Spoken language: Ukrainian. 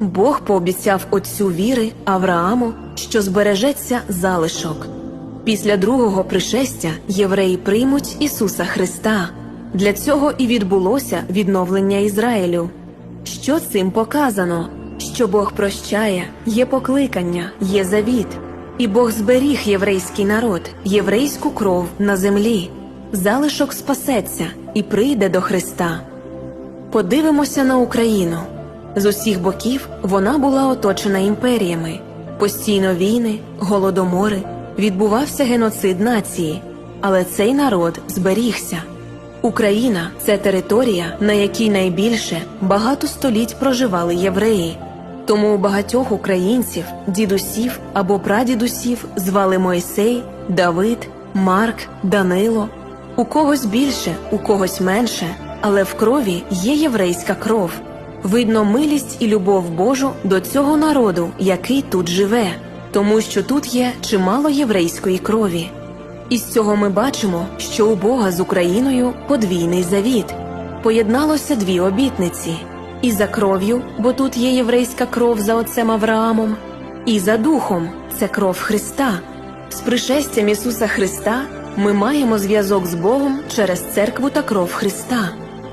Бог пообіцяв отцю віри Аврааму, що збережеться залишок. Після другого пришестя євреї приймуть Ісуса Христа. Для цього і відбулося відновлення Ізраїлю. Що цим показано? Що Бог прощає, є покликання, є завіт. І Бог зберіг єврейський народ, єврейську кров на землі. Залишок спасеться і прийде до Христа. Подивимося на Україну. З усіх боків вона була оточена імперіями, постійно війни, голодомори, відбувався геноцид нації, але цей народ зберігся. Україна це територія, на якій найбільше багато століть проживали євреї. Тому у багатьох українців, дідусів або прадідусів звали Мойсей, Давид, Марк, Данило. У когось більше, у когось менше, але в крові є єврейська кров. Видно милість і любов Божу до цього народу, який тут живе, тому що тут є чимало єврейської крові. Із цього ми бачимо, що у Бога з Україною подвійний завіт. Поєдналося дві обітниці: і за кров'ю, бо тут є єврейська кров за отцем Авраамом, і за духом це кров Христа. З пришестям Ісуса Христа ми маємо зв'язок з Богом через церкву та кров Христа.